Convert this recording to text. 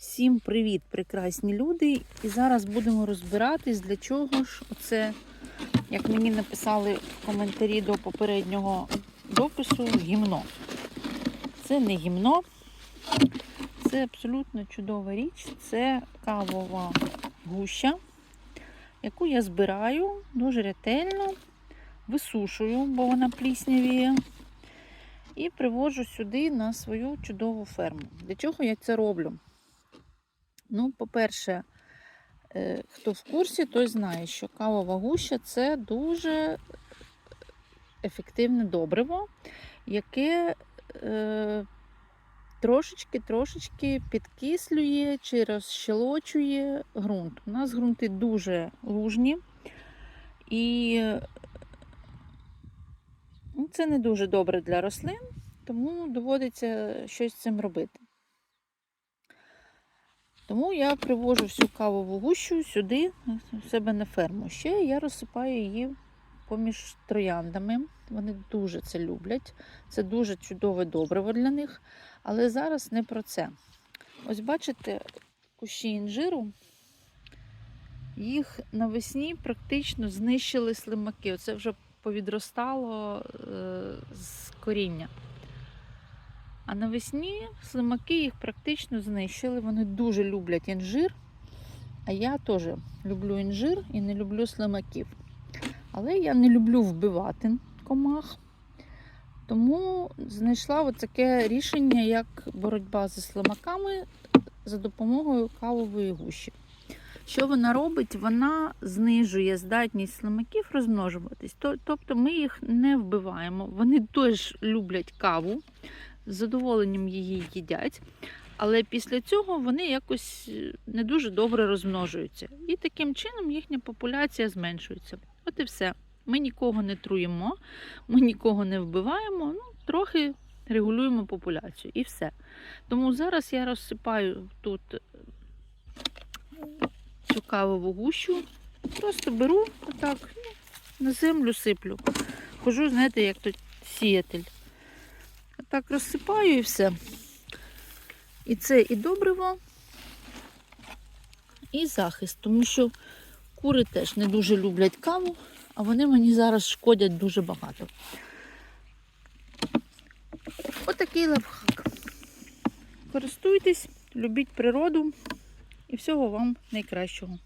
Всім привіт, прекрасні люди! І зараз будемо розбиратись, для чого ж оце, як мені написали в коментарі до попереднього допису, гімно. Це не гімно, це абсолютно чудова річ. Це кавова гуща, яку я збираю дуже ретельно, висушую, бо вона пліснявіє. І приводжу сюди на свою чудову ферму. Для чого я це роблю? Ну, по-перше, е, хто в курсі, той знає, що кавова гуща це дуже ефективне добриво, яке е, трошечки-трошечки підкислює чи розщелочує ґрунт. У нас ґрунти дуже лужні, і ну, це не дуже добре для рослин, тому доводиться щось з цим робити. Тому я привожу всю кавову гущу сюди, у себе на ферму. Ще я розсипаю її поміж трояндами. Вони дуже це люблять. Це дуже чудове добриво для них. Але зараз не про це. Ось бачите, кущі інжиру, їх навесні практично знищили слимаки. Оце вже повідростало е, з коріння. А навесні слимаки їх практично знищили. Вони дуже люблять інжир. А я теж люблю інжир і не люблю слимаків. Але я не люблю вбивати комах. Тому знайшла таке рішення, як боротьба зі слимаками за допомогою кавової гущі. Що вона робить? Вона знижує здатність слимаків розмножуватись. Тобто ми їх не вбиваємо. Вони теж люблять каву з задоволенням її їдять, але після цього вони якось не дуже добре розмножуються. І таким чином їхня популяція зменшується. От і все. Ми нікого не труємо, ми нікого не вбиваємо, ну, трохи регулюємо популяцію і все. Тому зараз я розсипаю тут цю кавову гущу, просто беру отак, ну, на землю сиплю. Хожу, знаєте, як тут сіятель. Так розсипаю і все. І це і добриво, і захист, тому що кури теж не дуже люблять каву, а вони мені зараз шкодять дуже багато. Отакий лайфхак. Користуйтесь, любіть природу і всього вам найкращого.